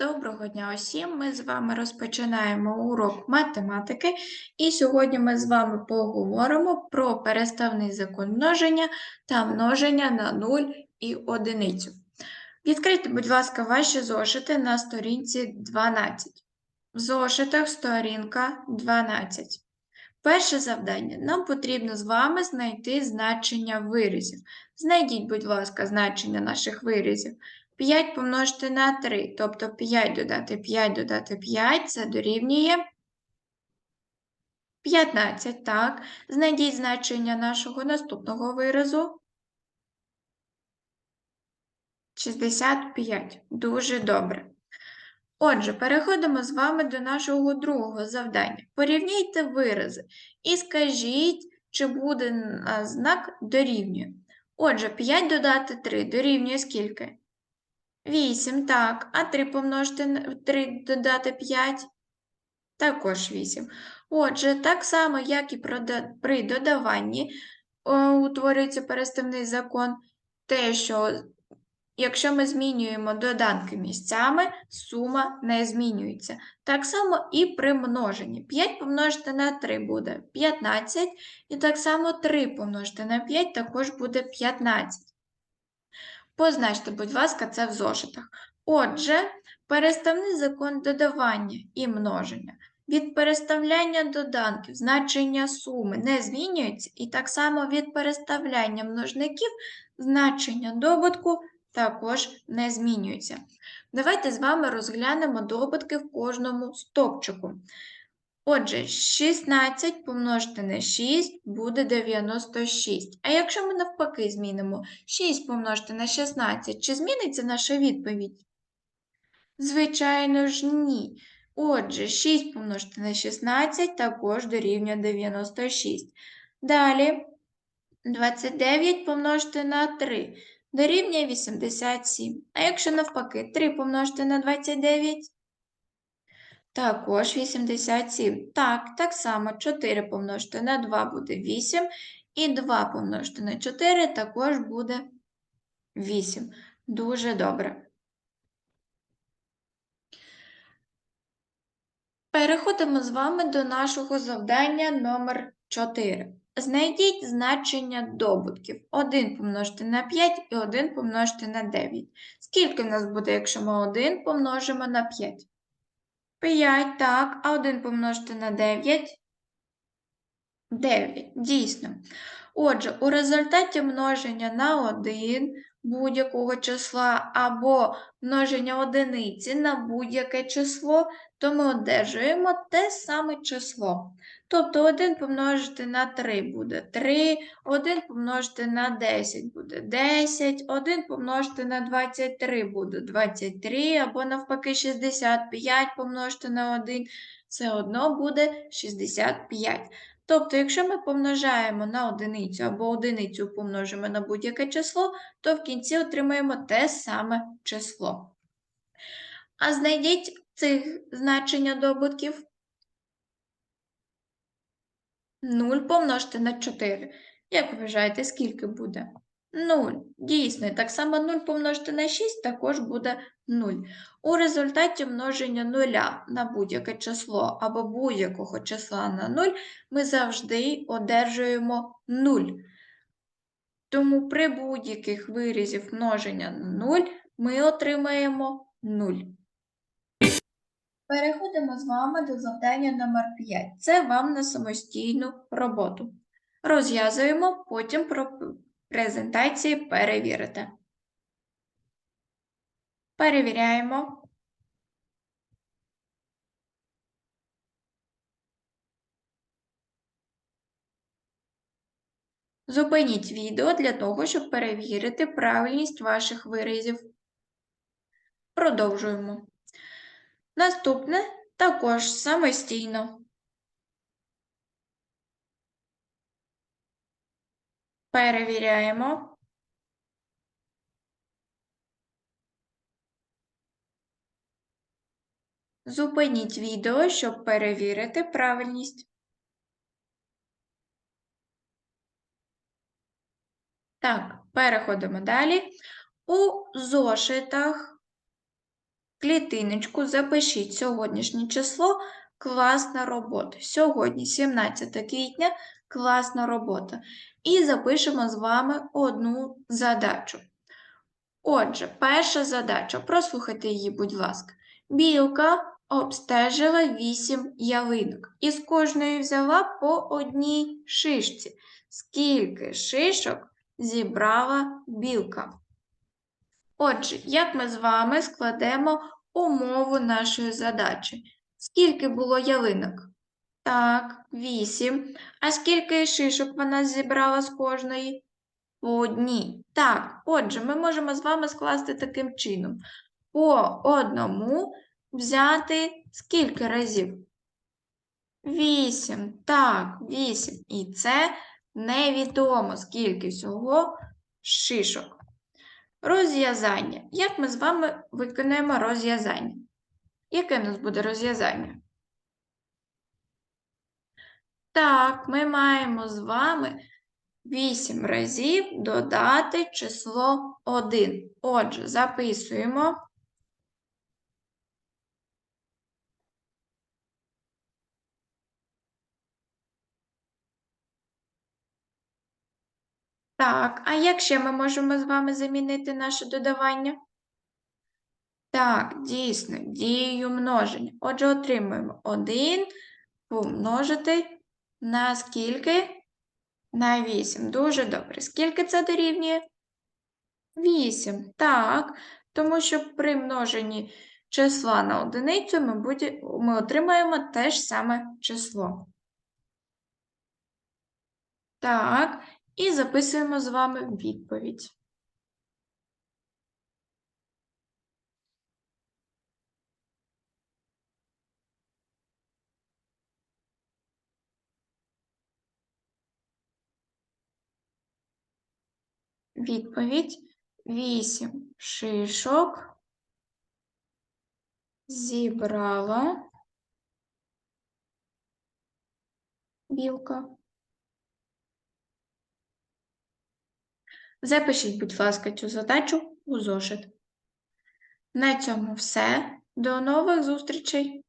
Доброго дня усім! Ми з вами розпочинаємо урок математики, і сьогодні ми з вами поговоримо про переставний закон множення та множення на 0 і одиницю. Відкрийте, будь ласка, ваші зошити на сторінці 12. В зошитах сторінка 12. Перше завдання. Нам потрібно з вами знайти значення виразів. Знайдіть, будь ласка, значення наших виразів. 5 помножити на 3, тобто 5 додати 5 додати 5, це дорівнює 15, так. Знайдіть значення нашого наступного виразу. 65. Дуже добре. Отже, переходимо з вами до нашого другого завдання. Порівняйте вирази і скажіть, чи буде знак дорівнює. Отже, 5 додати 3 дорівнює скільки? 8, так. А 3 помножити на 3 додати 5? Також 8. Отже, так само, як і при додаванні утворюється переставний закон, те, що якщо ми змінюємо доданки місцями, сума не змінюється. Так само і при множенні. 5 помножити на 3 буде 15, і так само 3 помножити на 5 також буде 15. Позначте, будь ласка, це в зошитах. Отже, переставний закон додавання і множення. Від переставляння доданків значення суми не змінюється, і так само від переставляння множників значення добутку також не змінюється. Давайте з вами розглянемо добутки в кожному стопчику. Отже, 16 помножити на 6 буде 96. А якщо ми навпаки змінимо 6 помножити на 16, чи зміниться наша відповідь? Звичайно ж, ні. Отже, 6 помножити на 16 також дорівнює 96. Далі 29 помножити на 3 дорівнює 87. А якщо навпаки 3 помножити на 29, також 87. Так, так само 4 помножити на 2 буде 8. І 2 помножити на 4 також буде 8. Дуже добре. Переходимо з вами до нашого завдання номер 4. Знайдіть значення добутків. 1 помножити на 5 і 1 помножити на 9. Скільки в нас буде, якщо ми 1 помножимо на 5? 5, так, а 1 помножити на 9. 9, дійсно. Отже, у результаті множення на 1 будь-якого числа або множення одиниці на будь-яке число, то ми одержуємо те саме число. Тобто 1 помножити на 3 буде 3, 1 помножити на 10 буде 10, 1 помножити на 23 буде 23, або навпаки 65 помножити на 1, все одно буде 65. Тобто, якщо ми помножаємо на одиницю або одиницю помножимо на будь-яке число, то в кінці отримаємо те саме число. А знайдіть цих значення добутків. 0 помножте на 4. Як вважаєте, скільки буде? 0. Дійсно, так само 0 помножити на 6 також буде 0. У результаті множення 0 на будь-яке число або будь-якого числа на 0 ми завжди одержуємо 0. Тому при будь-яких виразів множення на 0 ми отримаємо 0. Переходимо з вами до завдання номер 5. Це вам на самостійну роботу. Розв'язуємо, потім презентації перевірите. Перевіряємо. Зупиніть відео для того, щоб перевірити правильність ваших виразів. Продовжуємо. Наступне також самостійно. Перевіряємо. Зупиніть відео, щоб перевірити правильність. Так, переходимо далі. У зошитах клітиночку запишіть сьогоднішнє число класна робота. Сьогодні, 17 квітня, класна робота. І запишемо з вами одну задачу. Отже, перша задача. Прослухайте її, будь ласка. Білка обстежила 8 ялинок і з кожної взяла по одній шишці. Скільки шишок зібрала білка? Отже, як ми з вами складемо умову нашої задачі? Скільки було ялинок? Так, 8. А скільки шишок вона зібрала з кожної? По одній. Так, отже, ми можемо з вами скласти таким чином. По одному взяти скільки разів? Вісім. Так, вісім. І це невідомо, скільки всього шишок. Розв'язання. Як ми з вами виконаємо розв'язання? Яке в нас буде розв'язання? Так, ми маємо з вами 8 разів додати число 1. Отже, записуємо. Так, а як ще ми можемо з вами замінити наше додавання? Так, дійсно, дією множення. Отже, отримуємо 1 помножити на скільки? На 8. Дуже добре. Скільки це дорівнює? 8. Так, тому що при множенні числа на одиницю ми, буде, ми отримаємо те ж саме число. Так, і записуємо з вами відповідь. Відповідь 8 шишок зібрала білка. Запишіть, будь ласка, цю задачу у зошит. На цьому все. До нових зустрічей!